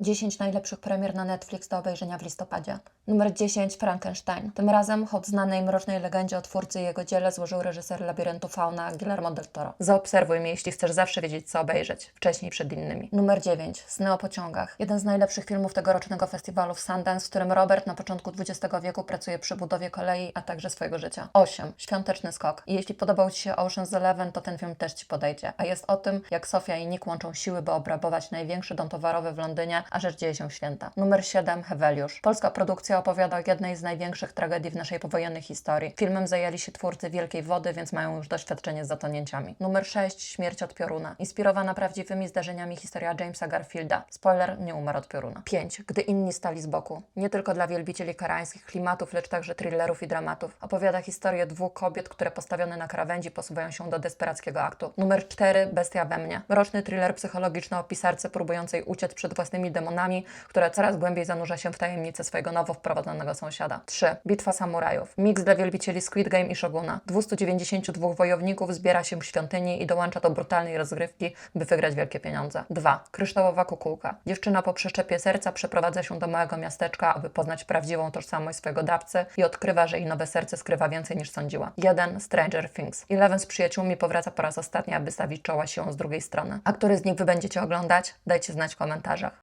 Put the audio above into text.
10 najlepszych premier na Netflix do obejrzenia w listopadzie. Numer 10 Frankenstein. Tym razem hołd znanej mrocznej legendzie o twórcy i jego dziele złożył reżyser Labiryntu Fauna Guillermo del Toro. Zaobserwuj mnie, jeśli chcesz zawsze wiedzieć, co obejrzeć, wcześniej przed innymi. Numer 9 Sny o pociągach. Jeden z najlepszych filmów tegorocznego festiwalu w Sundance, w którym Robert na początku XX wieku pracuje przy budowie kolei, a także swojego życia. 8 Świąteczny skok. I jeśli podobał Ci się Ocean's Eleven, to ten film też Ci podejdzie. A jest o tym, jak Sofia i Nick łączą siły, by obrabować największy dom towarowy w Londynie, a rzecz dzieje się w święta. Numer 7 Heweliusz. Polska produkcja opowiada o jednej z największych tragedii w naszej powojennej historii. Filmem zajęli się twórcy Wielkiej Wody, więc mają już doświadczenie z zatonięciami. Numer 6 Śmierć od pioruna. Inspirowana prawdziwymi zdarzeniami historia Jamesa Garfielda. Spoiler, nie umarł od pioruna. 5. Gdy inni stali z boku. Nie tylko dla wielbicieli karańskich klimatów, lecz także thrillerów i dramatów. Opowiada historię dwóch kobiet, które postawione na krawędzi posuwają się do desperackiego aktu. Numer 4 Bestia we mnie. Mroczny thriller psychologiczny o pisarce próbującej uciec przed własnymi demonami, która coraz głębiej zanurza się w tajemnice swojego nowo wprowadzonego sąsiada. 3. Bitwa samurajów. Miks dla wielbicieli Squid Game i Shoguna. 292 wojowników zbiera się w świątyni i dołącza do brutalnej rozgrywki, by wygrać wielkie pieniądze. 2. Kryształowa kukułka. Dziewczyna po przeszczepie serca przeprowadza się do małego miasteczka, aby poznać prawdziwą tożsamość swojego dawcy i odkrywa, że jej nowe serce skrywa więcej niż sądziła. 1. Stranger Things. Eleven z przyjaciółmi powraca po raz ostatni, aby stawić czoła siłą z drugiej strony. A który z nich wy będziecie oglądać? Dajcie znać w komentarzach.